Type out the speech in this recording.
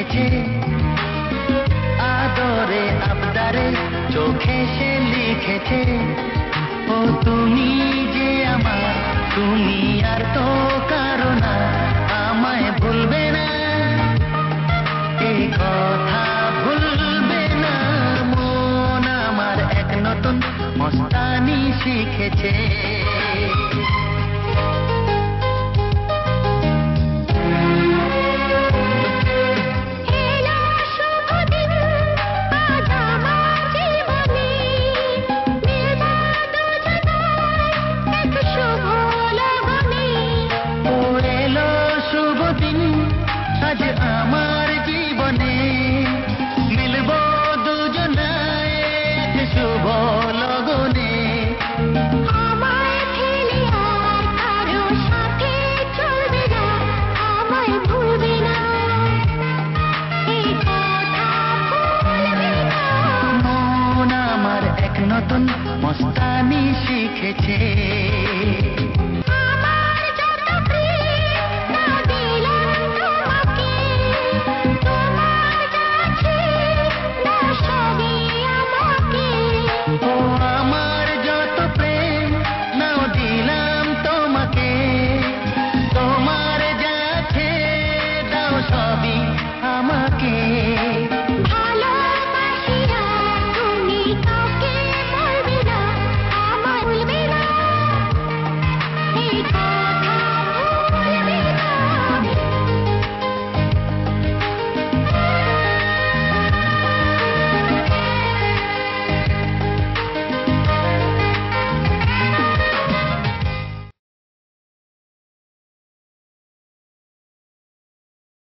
মেখেছে আদরে আবদারে চোখে সে লিখেছে, ও তুমি যে আমার তুমি আর তো কারও না আমায় ভুলবে না। এই কথা ভুলবে না, মন আমার এক নতুন মস্তানি শিখেছে। নতুন মস্তানি শিখেছে। Bye.